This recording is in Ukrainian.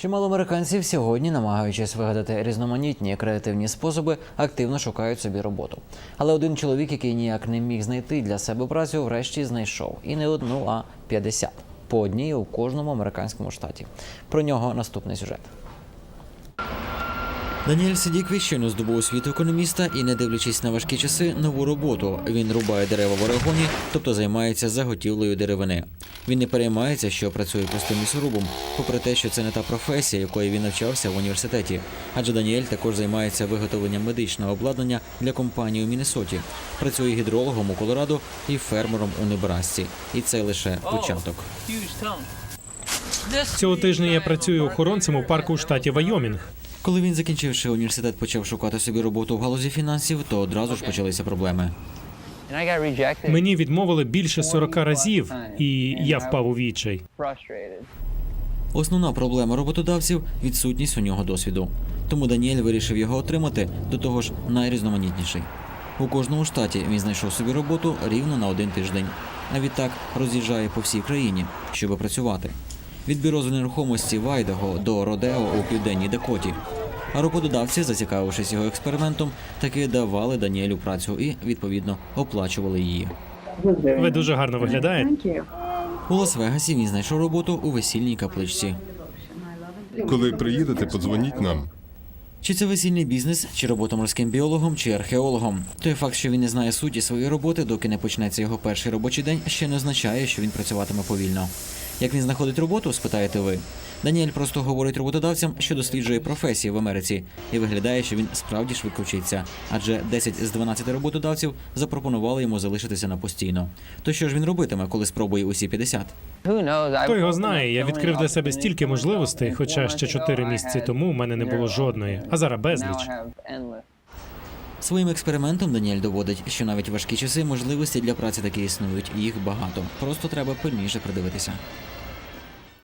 Чимало американців сьогодні, намагаючись вигадати різноманітні креативні способи, активно шукають собі роботу. Але один чоловік, який ніяк не міг знайти для себе працю, врешті знайшов і не одну, а 50. по одній у кожному американському штаті. Про нього наступний сюжет. Даніель Сидікві щойно здобув освіту економіста і, не дивлячись на важкі часи, нову роботу. Він рубає дерева в Орегоні, тобто займається заготівлею деревини. Він не переймається, що працює простим лісорубом, попри те, що це не та професія, якої він навчався в університеті. Адже Даніель також займається виготовленням медичного обладнання для компанії у Міннесоті. Працює гідрологом у Колорадо і фермером у Небрасці. І це лише початок. Цього тижня я працюю охоронцем у парку у штаті Вайомінг. Коли він, закінчивши університет, почав шукати собі роботу в галузі фінансів, то одразу ж почалися проблеми. Мені відмовили більше 40 разів, і я впав у відчай. Основна проблема роботодавців відсутність у нього досвіду. Тому Даніель вирішив його отримати, до того ж найрізноманітніший. У кожному штаті він знайшов собі роботу рівно на один тиждень. А відтак роз'їжджає по всій країні, щоб працювати. Від бюро з нерухомості в Айдаго до Родео у південній Дакоті. А роботодавці, зацікавившись його експериментом, таки давали Даніелю працю і, відповідно, оплачували її. Ви дуже гарно виглядаєте. У Лас-Вегасі він знайшов роботу у весільній капличці. Коли приїдете, подзвоніть нам. Чи це весільний бізнес, чи робота морським біологом, чи археологом. Той факт, що він не знає суті своєї роботи, доки не почнеться його перший робочий день, ще не означає, що він працюватиме повільно. Як він знаходить роботу, спитаєте ви. Даніель просто говорить роботодавцям, що досліджує професії в Америці, і виглядає, що він справді швидко вчиться. Адже 10 з 12 роботодавців запропонували йому залишитися на постійно. То що ж він робитиме, коли спробує усі 50? Who Хто його знає, я відкрив для себе стільки можливостей, хоча ще 4 місяці тому у мене не було жодної, а зараз безліч. Своїм експериментом Даніель доводить, що навіть важкі часи можливості для праці таки існують, їх багато. Просто треба пильніше придивитися.